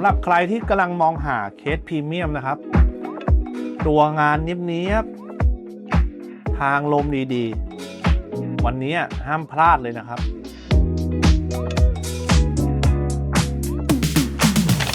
ำหรับใครที่กำลังมองหาเคสพรีเมียมนะครับ ตัวงานเนี้ยบๆทางลมดีๆ วันนี้ห้ามพลาดเลยนะครับ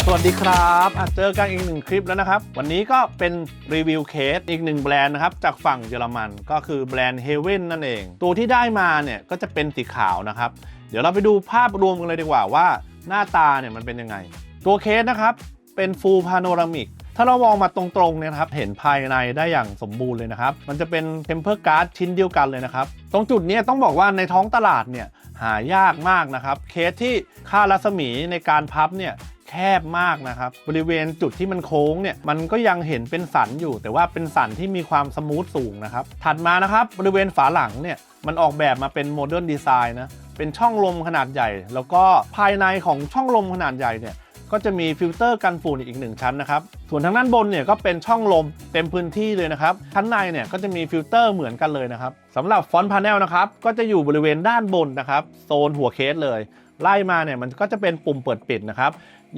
สวัสดีครับเจอกันอีกหนึ่งคลิปแล้วนะครับ วันนี้ก็เป็นรีวิวเคสอีกหนึ่งแบรนด์นะครับ จากฝั่งเยอรมันก็คือแบรนด์ Heaven นั่นเอง ตัวที่ได้มาเนี่ยก็จะเป็นสีขาวนะครับ เดี๋ยวเราไปดูภาพรวมกันเลยดีกว่าว่าหน้าตาเนี่ยมันเป็นยังไง ตัวเคสนะครับเป็น Full Panoramic ถ้าเรามองมาตรงๆเนี่ยนะครับ เห็นภายในได้อย่างสมบูรณ์เลยนะครับ มันจะเป็น Temper Guard ชิ้นเดียวกันเลยนะครับ ตรงจุดนี้ต้องบอกว่าในท้องตลาดเนี่ยหายากมากนะครับ เคสที่ค่ารัศมีในการพับเนี่ยแคบมากนะครับ บริเวณจุดที่มันโค้งเนี่ยมันก็ยังเห็นเป็นสันอยู่ แต่ว่าเป็นสันที่มีความสมูทสูงนะครับ ถัดมานะครับบริเวณฝาหลังเนี่ยมันออกแบบมาเป็นโมเดิร์นดีไซน์นะเป็นช่องลมขนาดใหญ่ แล้วก็ภายในของช่องลมขนาดใหญ่เนี่ย ก็จะมีฟิลเตอร์กันฝุ่นอีกหนึ่งชั้นนะครับ ส่วนทางด้านบนเนี่ยก็เป็นช่องลมเต็มพื้นที่เลยนะครับ ชั้นในเนี่ยก็จะมีฟิลเตอร์เหมือนกันเลยนะครับสำหรับฟอนต์พาเนลนะครับก็จะอยู่บริเวณด้านบนนะครับโซนหัวเคสเลย ไล่มาเนี่ยมันก็จะเป็นปุ่มเปิดปิดนะครับ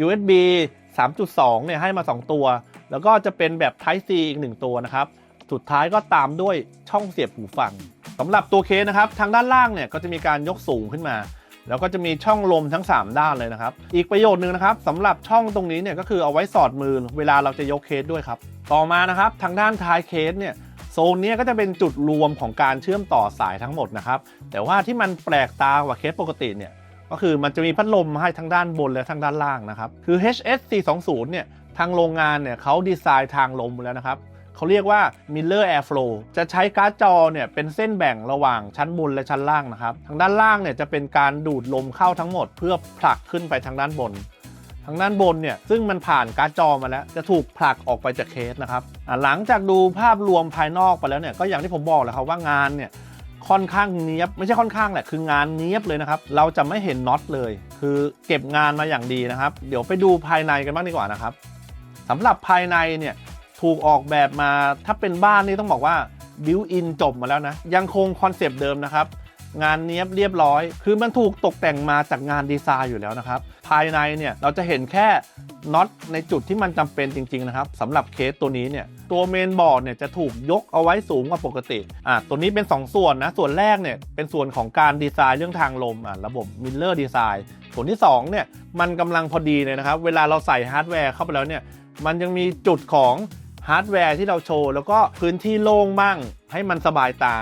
USB 3.2 เนี่ยให้มา 2 ตัว แล้วก็จะเป็นแบบ Type C อีก 1 ตัวนะครับ สุดท้ายก็ตามด้วยช่องเสียบหูฟังสำหรับตัวเคสนะครับ ทางด้านล่างเนี่ยก็จะมีการยกสูงขึ้นมา แล้วก็จะมีช่องลมทั้ง 3 ด้านเลยนะครับ อีกประโยชน์หนึ่งนะครับสำหรับช่องตรงนี้เนี่ยก็คือเอาไว้สอดมือเวลาเราจะยกเคสด้วยครับ ต่อมานะครับทางด้านท้ายเคสเนี่ยโซนนี้ก็จะเป็นจุดรวมของการเชื่อมต่อสายทั้งหมดนะครับแต่ว่าที่มันแปลกตากว่าเคสปกติเนี่ยก็คือมันจะมีพัดลมให้ทั้งด้านบนและทั้งด้านล่างนะครับคือ HS 420 เนี่ยทางโรงงานเนี่ยเขาดีไซน์ทางลมแล้วนะครับ เขาเรียกว่า Miller Airflow จะใช้การ์ดจอเนี่ยเป็นเส้นแบ่งระหว่างชั้นบนและชั้นล่างนะครับ ทางด้านล่างเนี่ยจะเป็นการดูดลมเข้าทั้งหมด เพื่อผลักขึ้นไปทางด้านบน ทางด้านบนเนี่ยซึ่งมันผ่านการ์ดจอมาแล้ว จะถูกผลักออกไปจากเคสนะครับหลังจากดูภาพรวมภายนอกไปแล้วเนี่ยก็อย่างที่ผมบอกแหละครับว่างานเนี่ยค่อนข้างเนี้ยบไม่ใช่ค่อนข้างแหละคืองานเนี้ยบเลยนะครับ เราจะไม่เห็นน็อตเลย คือเก็บงานมาอย่างดีนะครับ เดี๋ยวไปดูภายในกันบ้างดีกว่านะครับสำหรับภายในเนี่ย ถูกออกแบบมาถ้าเป็นบ้านนี่ต้องบอกว่าบิวอินจบมาแล้วนะ ยังคงคอนเซปต์เดิมนะครับ งานเนี้ยบเรียบร้อย คือมันถูกตกแต่งมาจากงานดีไซน์อยู่แล้วนะครับ ภายในเนี่ยเราจะเห็นแค่น็อตในจุดที่มันจำเป็นจริง ๆ นะครับสำหรับเคสตัวนี้เนี่ยตัวเมนบอร์ดเนี่ยจะถูกยกเอาไว้สูงกว่าปกติอะตัวนี้เป็น 2 ส่วนนะ ส่วนแรกเนี่ยเป็นส่วนของการดีไซน์เรื่องทางลมอะระบบมิลเลอร์ดีไซน์ส่วนที่2เนี่ยมันกำลังพอดีเลยนะครับ เวลาเราใส่ฮาร์ดแวร์เข้าไปแล้วเนี่ยมันยังมีจุดของ ฮาร์ดแวร์ที่เราโชว์ แล้วก็พื้นที่โล่งบ้างให้มันสบายตา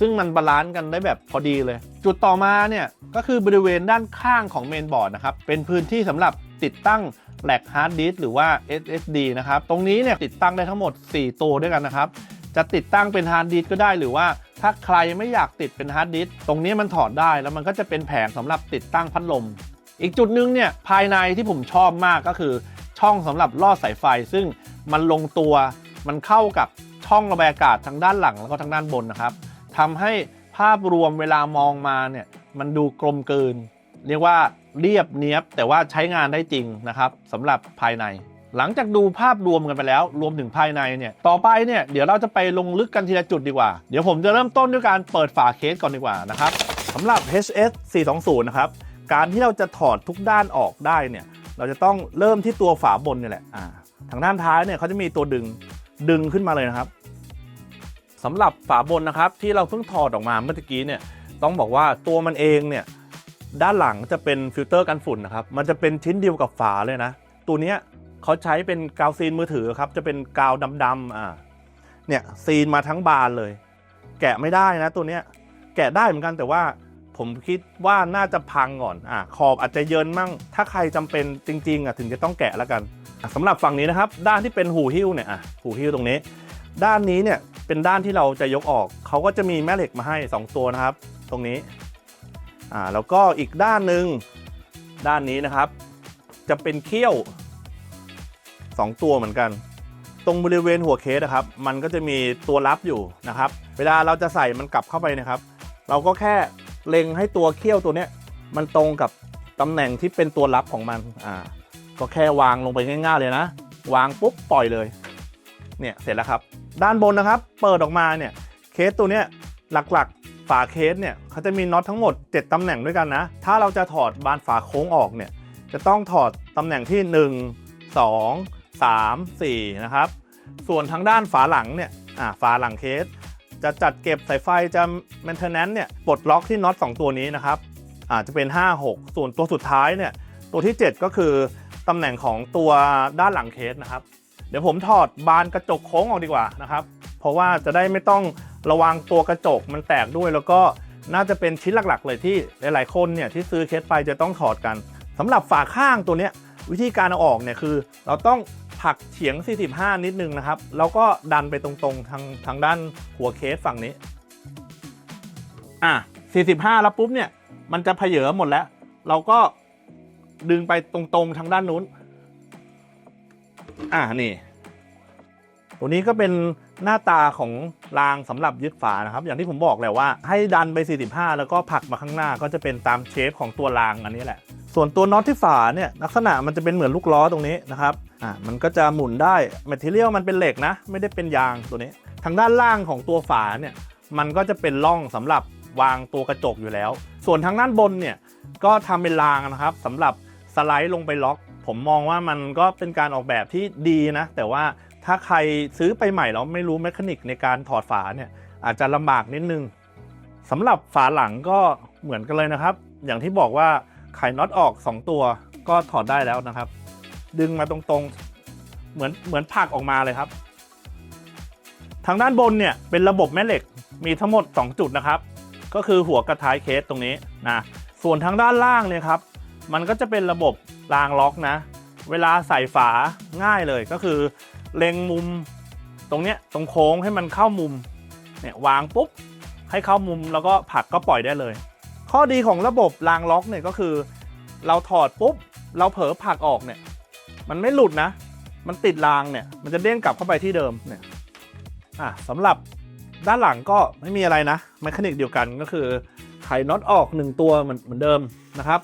ซึ่งมันบาลานซ์กันได้แบบพอดีเลย จุดต่อมาเนี่ยก็คือบริเวณด้านข้างของเมนบอร์ดนะครับเป็นพื้นที่สำหรับติดตั้งแหลกฮาร์ดดิสหรือว่า SSD นะครับ ตรงนี้เนี่ยติดตั้งได้ทั้งหมด 4 ตัวด้วยกันนะครับ จะติดตั้งเป็นฮาร์ดดิสก็ได้หรือว่าถ้าใครไม่อยากติดเป็นฮาร์ดดิสตรงนี้มันถอดได้แล้วมันก็จะเป็นแผงสำหรับติดตั้งพัดลม อีกจุดหนึงเนี่ยภายในที่ผมชอบมากก็คือช่องสำหรับลอดสายไฟ ซึ่ง มันลงตัวมันเข้ากับช่องระบายอากาศทางด้านหลังแล้วก็ทางด้านบนนะครับทำให้ภาพรวมเวลามองมาเนี่ยมันดูกลมกลืน เรียกว่าเรียบเนียบ แต่ว่าใช้งานได้จริงนะครับสำหรับภายใน หลังจากดูภาพรวมกันไปแล้ว รวมถึงภายในเนี่ยต่อไปเนี่ยเดี๋ยวเราจะไปลงลึกกันทีละจุดดีกว่า เดี๋ยวผมจะเริ่มต้นด้วยการเปิดฝาเคสก่อนดีกว่านะครับสำหรับ HS 420นะครับการที่เราจะถอดทุกด้านออกได้เนี่ยเราจะต้องเริ่มที่ตัวฝาบนนี่แหละอ่า ทางด้านท้ายเนี่ยเขาจะมีตัวดึงดึงขึ้นมาเลยนะครับสำหรับฝาบนนะครับที่เราเพิ่งถอดออกมาเมื่อกี้เนี่ยต้องบอกว่าตัวมันเองเนี่ยด้านหลังจะเป็นฟิลเตอร์กันฝุ่นนะครับมันจะเป็นชิ้นเดียวกับฝาเลยนะ ตัวเนี้ยเขาใช้เป็นกาวซีนมือถือครับจะเป็นกาวดำๆอ่าเนี่ยซีนมาทั้งบานเลย แกะไม่ได้นะตัวเนี้ยแกะได้เหมือนกันแต่ว่าผมคิดว่าน่าจะพังก่อนอ่าขอบอาจจะเยินมั่ง ถ้าใครจำเป็นจริงๆอะถึงจะต้องแกะแล้วกัน สำหรับฝั่งนี้นะครับ ด้านที่เป็นหูหิ้วเนี่ยอะหูหิ้วตรงนี้ ด้านนี้เนี่ยเป็นด้านที่เราจะยกออก เขาก็จะมีแม่เหล็กมาให้สองตัวนะครับ ตรงนี้อ่าแล้วก็อีกด้านหนึ่งด้านนี้นะครับ จะเป็นเขี้ยว 2 ตัวเหมือนกัน ตรงบริเวณหัวเคสนะครับ มันก็จะมีตัวรับอยู่นะครับ เวลาเราจะใส่มันกลับเข้าไปนะครับ เราก็แค่เล็งให้ตัวเขี้ยวตัวเนี้ยมันตรงกับตำแหน่งที่เป็นตัวรับของมันอ่า ก็แค่วางลงไปง่ายๆเลยนะ วางปุ๊บปล่อยเลย เนี่ยเสร็จแล้วครับ ด้านบนนะครับ เปิดออกมาเนี่ยเคสตัวเนี้ยหลักๆฝาเคสเนี่ยเขาจะมีน็อตทั้งหมด 7ตำแหน่งด้วยกันนะ ถ้าเราจะถอดบานฝาโค้งออกเนี่ยจะต้องถอดตำแหน่งที่ 1 2 3 4 นะครับ ส่วนทางด้านฝาหลังเนี่ยอ่าฝาหลังเคส จะจัดเก็บสายไฟจะ maintenance เนี่ยปลดล็อกที่น็อต2ตัวนี้นะครับอาจจะเป็น 5 6 ส่วนตัวสุดท้ายเนี่ยตัวที่ 7 ก็คือ ตำแหน่งของตัวด้านหลังเคสนะครับ เดี๋ยวผมถอดบานกระจกโค้งออกดีกว่านะครับ เพราะว่าจะได้ไม่ต้องระวังตัวกระจกมันแตกด้วย แล้วก็น่าจะเป็นชิ้นหลักๆ เลยที่หลายๆ คนเนี่ยที่ซื้อเคสไปจะต้องถอดกันสำหรับฝาข้างตัวเนี้ยวิธีการเอาออกเนี่ยคือ เราต้องผลักเฉียง 45 นิดนึงนะครับ แล้วก็ดันไปตรงๆทางทางด้านหัวเคสฝั่งนี้ อะ45 แล้วปุ๊บเนี่ย มันจะเพเยอหมดแล้ว เราก็ ดึงไปตรงๆทางด้านนู้น อะนี่ ตัวนี้ก็เป็นหน้าตาของรางสำหรับยึดฝานะครับ อย่างที่ผมบอกแหละว่า ให้ดันไป 45 แล้วก็ผลักมาข้างหน้าก็จะเป็นตามเชฟของตัวรางอันนี้แหละ ส่วนตัวน็อตที่ฝาเนี่ยลักษณะมันจะเป็นเหมือนลูกล้อตรงนี้นะครับ อ่ามันก็จะหมุนได้แมทเทียลมันเป็นเหล็กนะ ไม่ได้เป็นยางตัวนี้ ทางด้านล่างของตัวฝาเนี่ยมันก็จะเป็นร่องสำหรับวางตัวกระจกอยู่แล้ว ส่วนทางด้านบนเนี่ยก็ทำเป็นรางนะครับสำหรับ ไลด์ลงไปล็อก ผมมองว่ามันก็เป็นการออกแบบที่ดีนะ แต่ว่าถ้าใครซื้อไปใหม่แล้วไม่รู้แมคานิกในการถอดฝาเนี่ยอาจจะลำบากนิดนึงสำหรับฝาหลังก็เหมือนกันเลยนะครับ อย่างที่บอกว่าไขน็อตออก 2 ตัวก็ถอดได้แล้วนะครับ ดึงมาตรงๆ เหมือนเหมือนผักออกมาเลยครับ ทางด้านบนเนี่ยเป็นระบบแม่เหล็กมีทั้งหมด 2 จุดนะครับ ก็คือหัวกระท้ายเคสตรงนี้นะส่วนทางด้านล่างเนี่ยครับ มันก็จะเป็นระบบรางล็อกนะ เวลาใส่ฝาง่ายเลยก็คือ เล็งมุมตรงเนี้ยตรงโค้งให้มันเข้ามุมเนี่ยวางปุ๊บให้เข้ามุมแล้วก็ผลักก็ปล่อยได้เลย ข้อดีของระบบรางล็อกเนี่ยก็คือ เราถอดปุ๊บเราเผลอผลักออกเนี่ย มันไม่หลุดนะ มันติดรางเนี่ย มันจะเด้งกลับเข้าไปที่เดิมเนี่ยอะสำหรับด้านหลังก็ไม่มีอะไรนะแมคานิกเดียวกันก็คือไขน็อตออก 1 ตัวเหมือนเหมือนเดิมนะครับ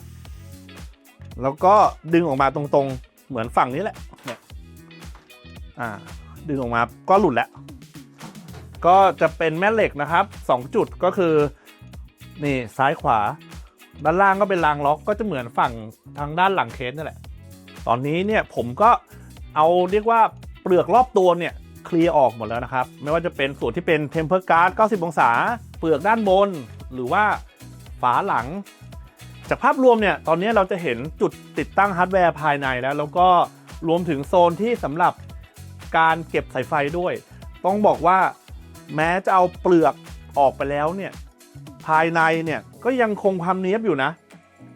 แล้วก็ดึงออกมาตรงๆ เหมือนฝั่งนี้แหละเนี่ยอ่า ดึงออกมาก็หลุดแล้ว ก็จะเป็นแม่เหล็กนะครับ 2 จุดก็คือ นี่ซ้ายขวา ด้านล่างก็เป็นรางล็อกก็จะเหมือนฝั่งทางด้านหลังเคสนั่แหละ ตอนนี้เนี่ยผมก็เอาเรียกว่าเปลือกรอบตัวเนี่ยเคลียร์ออกหมดแล้วนะครับ ไม่ว่าจะเป็นส่วนที่เป็นเทมเพอร์การ์ด90 องศา เปลือกด้านบน หรือว่าฝาหลัง จากภาพรวมเนี่ยตอนนี้เราจะเห็นจุดติดตั้งฮาร์ดแวร์ภายในแล้ว แล้วก็รวมถึงโซนที่สำหรับการเก็บสายไฟด้วย ต้องบอกว่าแม้จะเอาเปลือกออกไปแล้วเนี่ยภายในเนี่ยก็ยังคงความเนี้ยบอยู่นะ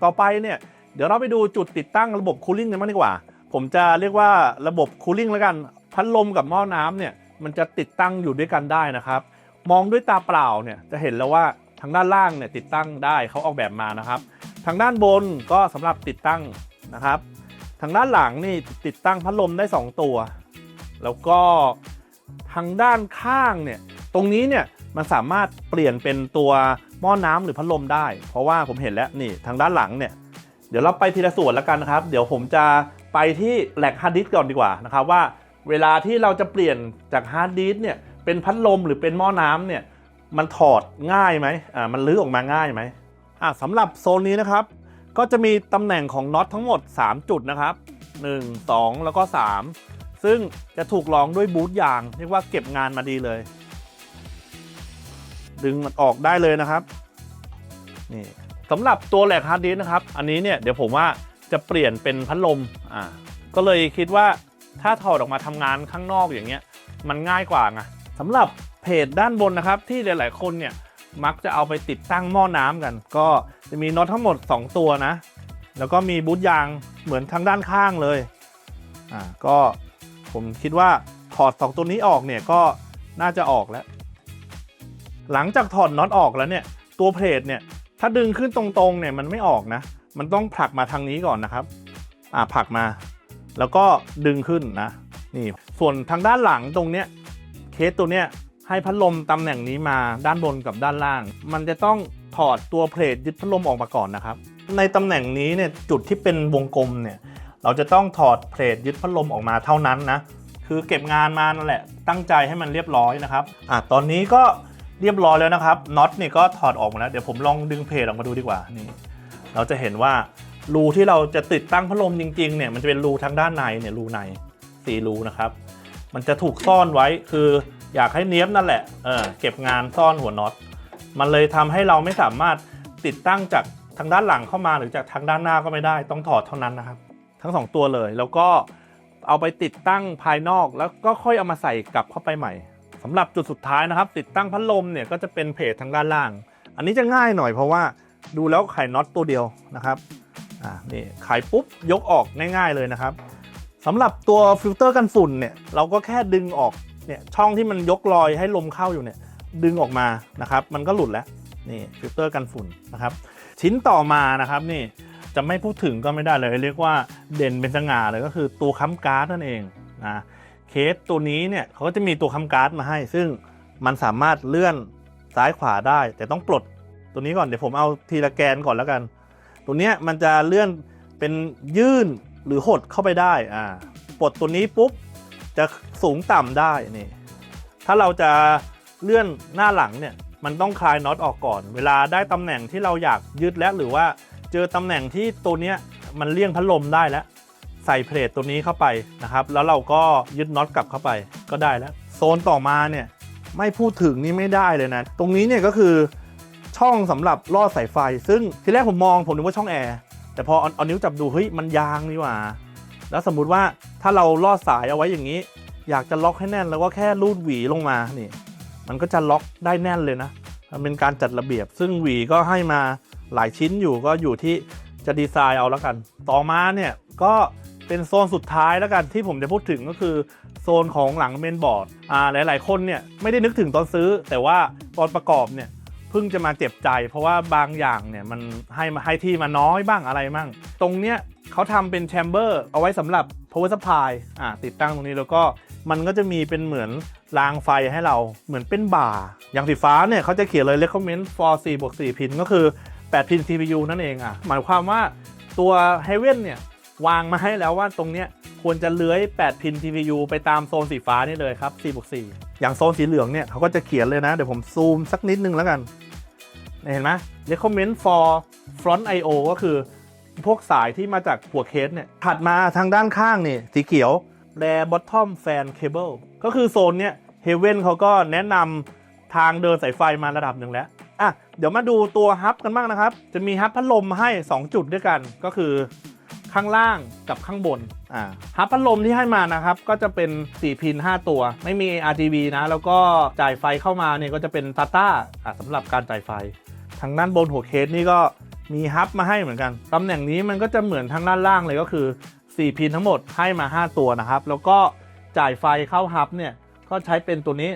ต่อไปเนี่ยเดี๋ยวเราไปดูจุดติดตั้งระบบคูลิ่งกันบ้างดีกว่า ผมจะเรียกว่าระบบคูลิ่งแล้วกัน พัดลมกับหม้อน้ำเนี่ยมันจะติดตั้งอยู่ด้วยกันได้นะครับ มองด้วยตาเปล่าเนี่ยจะเห็นแล้วว่าทางด้านล่างเนี่ยติดตั้งได้เขาออกแบบมานะครับ ทางด้านบนก็สำหรับติดตั้งนะครับ ทางด้านหลังนี่ติดตั้งพัดลมได้ 2 ตัว แล้วก็ทางด้านข้างเนี่ยตรงนี้เนี่ยมันสามารถเปลี่ยนเป็นตัวหม้อน้ำหรือพัดลมได้ เพราะว่าผมเห็นแล้วนี่ทางด้านหลังเนี่ยเดี๋ยวเราไปทีละส่วนแล้วกันนะครับ เดี๋ยวผมจะไปที่แหลกฮาร์ดดิสก่อนดีกว่านะครับว่า เวลาที่เราจะเปลี่ยนจากฮาร์ดดิสเนี่ยเป็นพัดลมหรือเป็นหม้อน้ำเนี่ยมันถอดง่ายไหมอ่ามันลื้อออกมาง่ายไหม อะสำหรับโซนนี้นะครับ ก็จะมีตำแหน่งของน็อตทั้งหมด 3 จุดนะครับ 1 2 แล้วก็ 3 ซึ่งจะถูกรองด้วยบูทยาง เรียกว่าเก็บงานมาดีเลย ดึงมันออกได้เลยนะครับนี่สำหรับตัวแหลกฮาร์ดดิสนะครับ อันนี้เนี่ยเดี๋ยวผมว่าจะเปลี่ยนเป็นพัดลมอ่าก็เลยคิดว่าถ้าถอดออกมาทำงานข้างนอกอย่างเงี้ย มันง่ายกว่าไงสำหรับเพจด้านบนนะครับ ที่หลาย ๆ คนเนี่ย มักจะเอาไปติดตั้งหม้อน้ำกัน ก็จะมีน็อตทั้งหมด 2 ตัวนะ แล้วก็มีบูทยางเหมือนทางด้านข้างเลยอ่าก็ผมคิดว่าถอด 2 ตัวนี้ออกเนี่ยก็น่าจะออกแล้ว หลังจากถอดน็อตออกแล้วเนี่ย ตัวเพลทเนี่ยถ้าดึงขึ้นตรงๆเนี่ยมันไม่ออกนะ มันต้องผลักมาทางนี้ก่อนนะครับอ่าผลักมา แล้วก็ดึงขึ้นนะนี่ส่วนทางด้านหลังตรงเนี้ยเคสตัวเนี้ย ให้พัดลมตำแหน่งนี้มาด้านบนกับด้านล่าง มันจะต้องถอดตัวเพลทยึดพัดลมออกมาก่อนนะครับ ในตำแหน่งนี้เนี่ยจุดที่เป็นวงกลมเนี่ยเราจะต้องถอดเพลทยึดพัดลมออกมาเท่านั้นนะคือเก็บงานมานั่นแหละตั้งใจให้มันเรียบร้อยนะครับอะตอนนี้ก็เรียบร้อยแล้วนะครับน็อตนี่ก็ถอดออกมาแล้วเดี๋ยวผมลองดึงเพลทออกมาดูดีกว่านี่เราจะเห็นว่ารูที่เราจะติดตั้งพัดลมจริงๆเนี่ยมันจะเป็นรูทางด้านในเนี่ยรูในสี่รูนะครับ มันจะถูกซ่อนไว้คือ อยากให้เนี้ยบนั่นแหละเออเก็บงานซ่อนหัวน็อต มันเลยทำให้เราไม่สามารถติดตั้งจากทางด้านหลังเข้ามาหรือจากทางด้านหน้าก็ไม่ได้ ต้องถอดเท่านั้นนะครับ ทั้งสองตัวเลย แล้วก็เอาไปติดตั้งภายนอกแล้วก็ค่อยเอามาใส่กลับเข้าไปใหม่สำหรับจุดสุดท้ายนะครับ ติดตั้งพัดลมเนี่ยก็จะเป็นเพจทางด้านล่าง อันนี้จะง่ายหน่อยเพราะว่าดูแล้วไขน็อตตัวเดียวนะครับอ่านี่ไขปุ๊บยกออกง่าย ๆเลยนะครับสำหรับตัวฟิลเตอร์กันฝุ่นเนี่ยเราก็แค่ดึงออก เนี่ยช่องที่มันยกลอยให้ลมเข้าอยู่เนี่ยดึงออกมานะครับมันก็หลุดแล้วนี่ฟิลเตอร์กันฝุ่นนะครับชิ้นต่อมานะครับนี่จะไม่พูดถึงก็ไม่ได้เลย เรียกว่าเด่นเป็นสง่าเลยก็คือตัวค้ำการ์ดนั่นเองนะเคสตัวนี้เนี่ยเขาก็จะมีตัวค้ำการ์ดมาให้ ซึ่งมันสามารถเลื่อนซ้ายขวาได้ แต่ต้องปลดตัวนี้ก่อนเดี๋ยวผมเอาทีละแกนก่อนแล้วกัน ตัวเนี้ยมันจะเลื่อนเป็นยื่นหรือหดเข้าไปได้อ่าปลดตัวนี้ปุ๊บ จะสูงต่ำได้นี่ ถ้าเราจะเลื่อนหน้าหลังเนี่ย มันต้องคลายน็อตออกก่อน เวลาได้ตำแหน่งที่เราอยากยึดแล้วหรือว่าเจอตำแหน่งที่ตัวเนี้ยมันเลี่ยงพัดลมได้แล้ว ใส่เพลทตัวนี้เข้าไปนะครับ แล้วเราก็ยึดน็อตกลับเข้าไปก็ได้แล้ว โซนต่อมาเนี่ยไม่พูดถึงนี่ไม่ได้เลยนะ ตรงนี้เนี่ยก็คือช่องสำหรับลอดสายไฟ ซึ่งทีแรกผมมองผมนึกว่าช่องแอร์แต่พอเอาเอานิ้วจับดูเฮ้ยมันยางนี่หว่า แล้วสมมุติว่าถ้าเราลอดสายเอาไว้อย่างนี้ อยากจะล็อกให้แน่นแล้วก็แค่รูดหวีลงมานี่ มันก็จะล็อกได้แน่นเลยนะ มันเป็นการจัดระเบียบ ซึ่งหวีก็ให้มาหลายชิ้นอยู่ก็อยู่ที่จะดีไซน์เอาแล้วกัน ต่อมาเนี่ยก็เป็นโซนสุดท้ายแล้วกันที่ผมจะพูดถึงก็คือโซนของหลังเมนบอร์ดอ่าหลาย ๆ คนเนี่ยไม่ได้นึกถึงตอนซื้อ แต่ว่าตอนประกอบเนี่ย เพิ่งจะมาเจ็บใจ เพราะว่าบางอย่างเนี่ยมันให้มาให้ที่มาน้อยบ้างอะไรบ้างตรงเนี้ยเขาทำเป็นแชมเบอร์เอาไว้สำหรับ power supply อ่าติดตั้งตรงนี้แล้วก็มันก็จะมีเป็นเหมือนรางไฟให้เราเหมือนเป็นบ่า อย่างสีฟ้าเนี่ยเขาจะเขียนเลย recommend for 4บวก4พินก็คือ 8 พิน CPU นั่นเองอะหมายความว่าตัว Heaven เนี่ย วางมาให้แล้วว่าตรงเนี้ยควรจะเลื้อย 8 พิน CPU ไปตามโซนสีฟ้านี่เลยครับ4บวก4อย่างโซนสีเหลืองเนี่ยเขาก็จะเขียนเลยนะ เดี๋ยวผมซูมสักนิดนึงแล้วกัน เห็นไหม recommend for front I/O ก็คือ พวกสายที่มาจากหัวเคสเนี่ย ถัดมาทางด้านข้างนี่ สีเขียว Rare Bottom Fan Cable ก็คือโซนเนี้ย Heaven เขาก็แนะนำทางเดินสายไฟมาระดับหนึ่งแล้วอะเดี๋ยวมาดูตัวฮับกันบ้างนะครับ จะมีฮับพัดลมให้ 2 จุดด้วยกัน ก็คือ ข้างล่างกับข้างบนอ่าฮับพัดลมที่ให้มานะครับ ก็จะเป็น 4 พิน 5 ตัว ไม่มี RGB นะ แล้วก็จ่ายไฟเข้ามาเนี่ยก็จะเป็น SATA อะสำหรับการจ่ายไฟ ทางด้านบนหัวเคสนี่ก็มีฮับมาให้เหมือนกัน ตำแหน่งนี้มันก็จะเหมือนทางด้านล่างเลยก็คือ 4 พินทั้งหมดให้มา 5 ตัวนะครับ แล้วก็จ่ายไฟเข้าฮับเนี่ยก็ใช้เป็นตัวนี้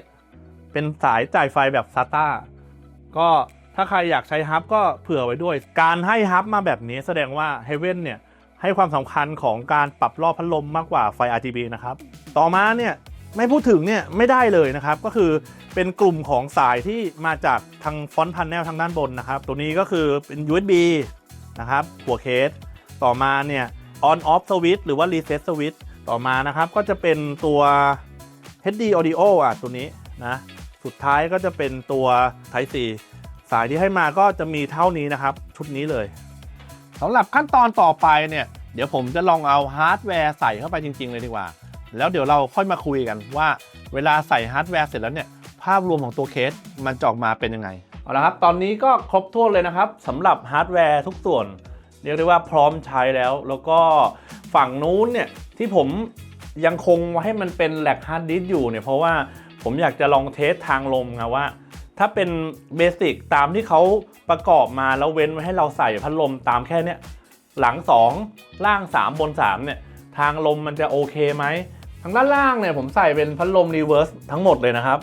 เป็นสายจ่ายไฟแบบ SATA ก็ถ้าใครอยากใช้ฮับก็เผื่อไว้ด้วย การให้ฮับมาแบบนี้แสดงว่า Heaven เนี่ย ให้ความสำคัญของการปรับรอบพัดลมมากกว่าไฟ RGB นะครับ ต่อมาเนี่ยไม่พูดถึงเนี่ยไม่ได้เลยนะครับ ก็คือเป็นกลุ่มของสายที่มาจากทางฟอนต์พันแนลทางด้านบนนะครับ ตัวนี้ก็คือเป็น USB นะครับ หัวเคส ต่อมาเนี่ย on off switch หรือว่า reset switch ต่อมานะครับก็จะเป็นตัว HD audio อะตัวนี้นะ สุดท้ายก็จะเป็นตัว Type C สายที่ให้มาก็จะมีเท่านี้นะครับ ชุดนี้เลย สำหรับขั้นตอนต่อไปเนี่ยเดี๋ยวผมจะลองเอาฮาร์ดแวร์ใส่เข้าไปจริง ๆ เลยดีกว่า แล้วเดี๋ยวเราค่อยมาคุยกันว่า เวลาใส่ฮาร์ดแวร์เสร็จแล้วเนี่ยภาพรวมของตัวเคสมันจะออกมาเป็นยังไงเอาละครับตอนนี้ก็ครบถ้วนเลยนะครับสำหรับฮาร์ดแวร์ทุกส่วน เรียกได้ว่าพร้อมใช้แล้ว แล้วก็ฝั่งนู้นเนี่ยที่ผมยังคงให้มันเป็นแหลกฮาร์ดดิสก์อยู่เนี่ยเพราะว่าผมอยากจะลองเทสทางลมไงว่า ถ้าเป็นเบสิกตามที่เขาประกอบมาแล้วเว้นไว้ให้เราใส่พัดลมตามแค่เนี้ยหลัง 2 ล่าง 3 บน 3 เนี่ย ทางลมมันจะโอเคไหมทางด้านล่างเนี่ยผมใส่เป็นพัดลมรีเวิร์สทั้งหมดเลยนะครับ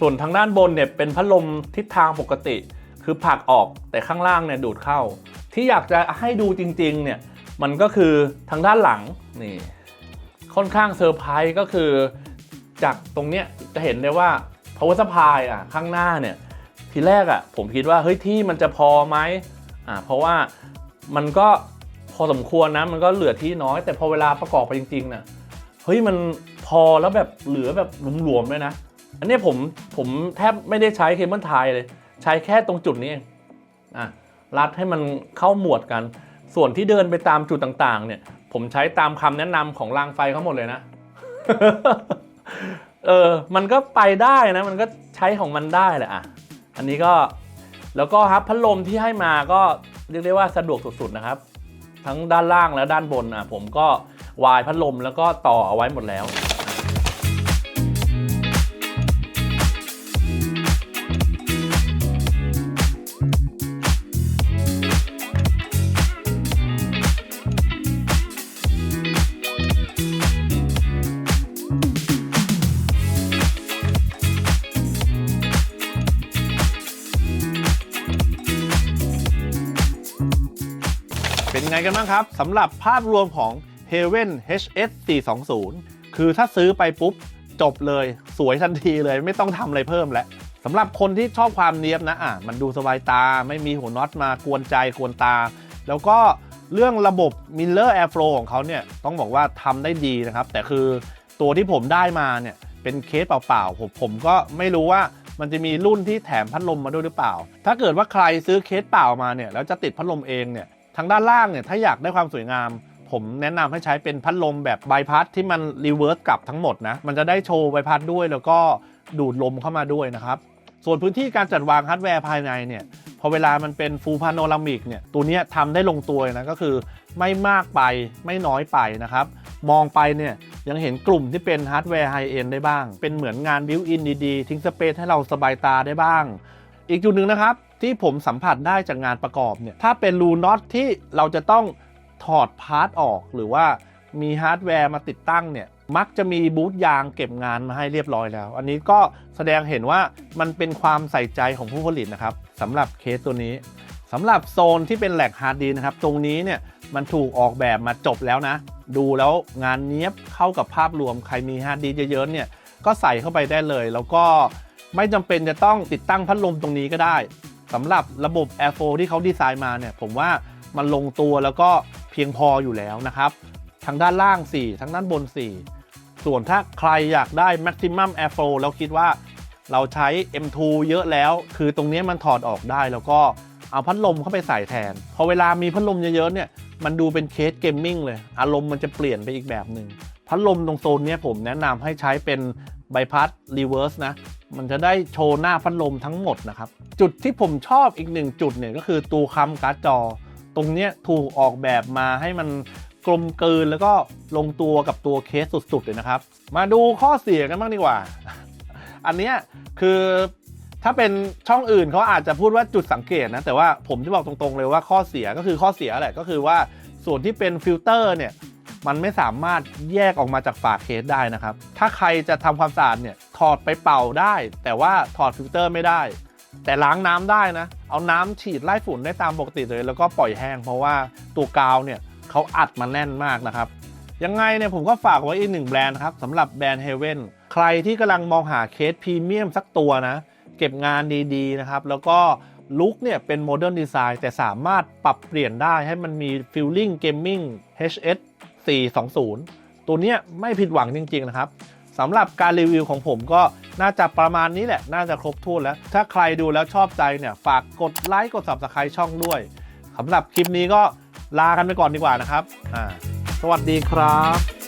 ส่วนทางด้านบนเนี่ยเป็นพัดลมทิศทางปกติ คือผลักออกแต่ข้างล่างเนี่ยดูดเข้า ที่อยากจะให้ดูจริงๆเนี่ยมันก็คือทางด้านหลังนี่ค่อนข้างเซอร์ไพรส์ก็คือ จากตรงเนี้ยจะเห็นได้ว่า power supply อะข้างหน้าเนี่ยทีแรกอะผมคิดว่าเฮ้ยที่มันจะพอไหมอ่าเพราะว่ามันก็พอสมควรนะมันก็เหลือที่น้อย แต่พอเวลาประกอบไปจริงๆน่ะเฮ้ยมันพอแล้วแบบเหลือแบบหลวมๆเลยนะ อันนี้ผมผมแทบไม่ได้ใช้เคเบิลไทยเลย ใช้แค่ตรงจุดนี้เองอะรัดให้มันเข้าหมวดกัน ส่วนที่เดินไปตามจุดต่างๆ เนี่ย ผมใช้ตามคำแนะนำของรางไฟเขาหมดเลยนะ เออ มันก็ไปได้นะ มันก็ใช้ของมันได้แหละอะ อันนี้ก็ แล้วก็ครับพัดลมที่ให้มาก็เรียกได้ว่าสะดวกสุดๆนะครับ ทั้งด้านล่างและด้านบนอะ ผมก็วายพัดลมแล้วก็ต่อเอาไว้หมดแล้ว กันบ้างครับสำหรับภาพรวมของ Heaven HS 420 คือถ้าซื้อไปปุ๊บ จบเลยสวยทันทีเลยไม่ต้องทำอะไรเพิ่มแล้วสำหรับคนที่ชอบความเนียบนะอะมันดูสบายตาไม่มีหัวน็อตมากวนใจกวนตา แล้วก็เรื่องระบบ Miller Airflow ของเขาเนี่ยต้องบอกว่าทำได้ดีนะครับ แต่คือตัวที่ผมได้มาเนี่ยเป็นเคสเปล่าๆผมผมก็ไม่รู้ว่ามันจะมีรุ่นที่แถมพัดลมมาด้วยหรือเปล่า ถ้าเกิดว่าใครซื้อเคสเปล่ามาเนี่ยแล้วจะติดพัดลมเองเนี่ย ทางด้านล่างเนี่ยถ้าอยากได้ความสวยงาม ผมแนะนำให้ใช้เป็นพัดลมแบบใบพัดที่มันรีเวิร์สกลับทั้งหมดนะมันจะได้โชว์ใบพัดด้วย แล้วก็ดูดลมเข้ามาด้วยนะครับส่วนพื้นที่การจัดวางฮาร์ดแวร์ภายในเนี่ยพอเวลามันเป็นฟูลพาโนรามิกเนี่ยตัวเนี้ยทำได้ลงตัวนะก็คือไม่มากไปไม่น้อยไปนะครับ มองไปเนี่ยยังเห็นกลุ่มที่เป็นฮาร์ดแวร์ไฮเอ็นได้บ้าง เป็นเหมือนงานบิวอินดีๆ ทิ้งสเปซให้เราสบายตาได้บ้าง อีกจุดหนึ่งนะครับ ที่ผมสัมผัสได้จากงานประกอบเนี่ยถ้าเป็นรูน็อตที่เราจะต้องถอดพาร์ทออก หรือว่ามีฮาร์ดแวร์มาติดตั้งเนี่ยมักจะมีบูธยางเก็บงานมาให้เรียบร้อยแล้ว อันนี้ก็แสดงเห็นว่ามันเป็นความใส่ใจของผู้ผลิตนะครับสำหรับเคสตัวนี้สำหรับโซนที่เป็นแหลกฮาร์ดดีนะครับ ตรงนี้เนี่ยมันถูกออกแบบมาจบแล้วนะ ดูแล้วงานเนี้ยบเข้ากับภาพรวมใครมีฮาร์ดดีเยอะๆเนี่ยก็ใส่เข้าไปได้เลย แล้วก็ไม่จำเป็นจะต้องติดตั้งพัดลมตรงนี้ก็ได้ สำหรับระบบ Air 4ที่เขาดีไซน์มาเนี่ย ผมว่ามันลงตัวแล้วก็เพียงพออยู่แล้วนะครับ ทางด้านล่าง 4 ทั้งด้านบน 4 ส่วนถ้าใครอยากได้ Maximum Air f l o แล้วคิดว่าเราใช้ M2 เยอะแล้ว คือตรงนี้มันถอดออกได้แล้วก็เอาพัดลมเข้าไปใส่แทน พอเวลามีพัดลมเยอะๆเนี่ย มันดูเป็นเคสเกมมิ่งเลย อารมณ์มันจะเปลี่ยนไปอีกแบบหนึ่งพัดลมตรงโซนนี้ผมแนะนำให้ใช้เป็นใบพัดรีเวิร์สนะ มันจะได้โชว์หน้าพัดลมทั้งหมดนะครับ จุดที่ผมชอบอีกหนึ่งจุดเนี่ยก็คือตัวคำการ์ดจอ ตรงเนี้ยถูกออกแบบมาให้มันกลมกลืนแล้วก็ลงตัวกับตัวเคสสุดๆเลยนะครับ มาดูข้อเสียกันบ้างดีกว่า อันเนี้ยคือถ้าเป็นช่องอื่นเขาอาจจะพูดว่าจุดสังเกตนะ แต่ว่าผมจะบอกตรงๆเลยว่าข้อเสียก็คือข้อเสียแหละก็คือว่าส่วนที่เป็นฟิลเตอร์เนี่ย มันไม่สามารถแยกออกมาจากฝาเคสได้นะครับ ถ้าใครจะทำความสะอาดเนี่ยถอดไปเป่าได้ แต่ว่าถอดฟิลเตอร์ไม่ได้ แต่ล้างน้ำได้นะ เอาน้ำฉีดไล่ฝุ่นได้ตามปกติเลย แล้วก็ปล่อยแห้งเพราะว่าตัวกาวเนี่ยเขาอัดมาแน่นมากนะครับ ยังไงเนี่ยผมก็ฝากไว้อีกหนึ่งแบรนด์ครับสำหรับแบรนด์ Heaven ใครที่กำลังมองหาเคสพรีเมียมสักตัวนะ เก็บงานดีๆนะครับ แล้วก็ลุคเนี่ยเป็นโมเดิร์นดีไซน์แต่สามารถปรับเปลี่ยนได้ให้มันมีฟิลลิ่งเกมมิ่ง HS 420 ตัวเนี้ยไม่ผิดหวังจริง ๆ นะครับสำหรับการรีวิวของผมก็น่าจะประมาณนี้แหละ น่าจะครบถ้วนแล้ว ถ้าใครดูแล้วชอบใจเนี่ยฝากกดไลค์กด Subscribe ช่องด้วยสำหรับคลิปนี้ก็ลากันไปก่อนดีกว่านะครับ อ่า สวัสดีครับ